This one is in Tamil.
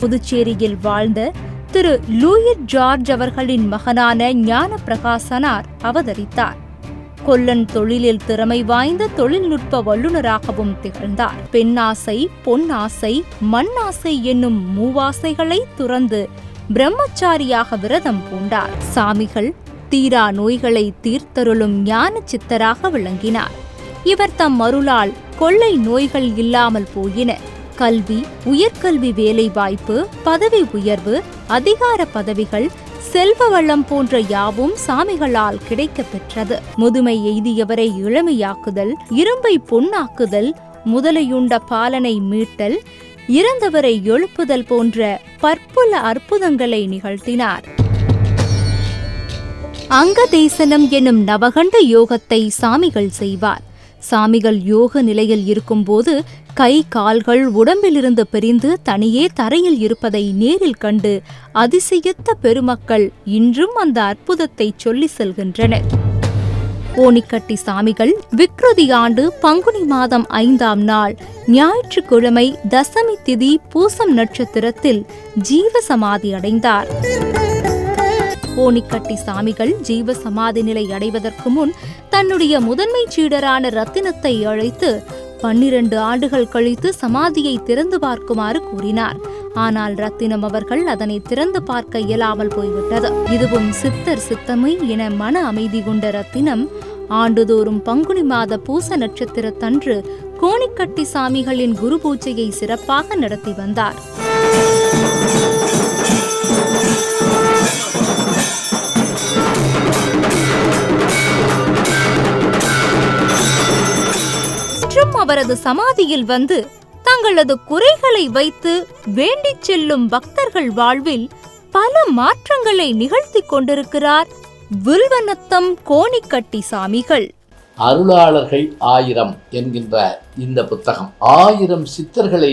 புதுச்சேரியில் வாழ்ந்த திரு லூயிட் ஜார்ஜ் அவர்களின் மகனான ஞான பிரகாசனார் அவதரித்தார். கொல்லன் தொழிலில் திறமை வாய்ந்த தொழில்நுட்ப வல்லுநராகவும் திகழ்ந்தார். பெண்ணாசை பொன்னாசை மண்ணாசை என்னும் மூவாசைகளை துறந்து பிரம்மச்சாரியாக விரதம் பூண்டார். சாமிகள் தீரா நோய்களை தீர்த்தருளும் ஞான சித்தராக விளங்கினார். இவர் தம் அருளால் கொள்ளை நோய்கள் இல்லாமல் போயின. கல்வி உயர்கல்வி வேலைவாய்ப்பு பதவி உயர்வு அதிகார பதவிகள் செல்வ வளம் போன்ற யாவும் சாமிகளால் கிடைக்க பெற்றது. முதுமை எய்தியவரை இளமையாக்குதல் இரும்பை பொன்னாக்குதல் முதலையுண்ட பாலனை மீட்டல் இறந்தவரை எழுப்புதல் போன்ற பற்புல அற்புதங்களை நிகழ்த்தினார். அங்கதேசனம் எனும் நவகண்ட யோகத்தை சாமிகள் செய்வார். சாமிகள் யோக நிலையில் இருக்கும்போது கை கால்கள் உடம்பிலிருந்து பிரிந்து தனியே தரையில் இருப்பதை நேரில் கண்டு அதிசயித்த பெருமக்கள் இன்றும் அந்த அற்புதத்தை சொல்லி செல்கின்றனர். கோணிக்கட்டி சாமிகள் விக்ருதி ஆண்டு பங்குனி மாதம் ஐந்தாம் நாள் ஞாயிற்றுக்கிழமை தசமி திதி பூசம் நட்சத்திரத்தில் ஜீவசமாதி அடைந்தார். கோணிக்கட்டி சாமிகள் ஜீவ சமாதி நிலை அடைவதற்கு முன் தன்னுடைய முதன்மை சீடரான ரத்தினத்தை அழைத்து பன்னிரண்டு ஆண்டுகள் கழித்து சமாதியை திறந்து பார்க்குமாறு கூறினார். ஆனால் ரத்தினம் அவர்கள் அதனை திறந்து பார்க்க இயலாமல் போய்விட்டது. இதுவும் சித்தர் சித்தமை என மன அமைதி கொண்ட ரத்தினம் ஆண்டுதோறும் பங்குனி மாத பூச நட்சத்திரத்தன்று கோணிக்கட்டி சாமிகளின் குரு பூஜையை சிறப்பாக நடத்தி வந்தார். மற்றும் அவரது சமாதியில் வந்து தங்களது குறைகளை வைத்து வேண்டிச் செல்லும் பக்தர்கள் வாழ்வில் பல மாற்றங்களை நிகழ்த்தி கொண்டிருக்கிறார் வில்வனத்தம் கோணிக்கட்டி சாமிகள். அருளாளர்கள் ஆயிரம் என்கின்ற இந்த புத்தகம் ஆயிரம் சித்தர்களை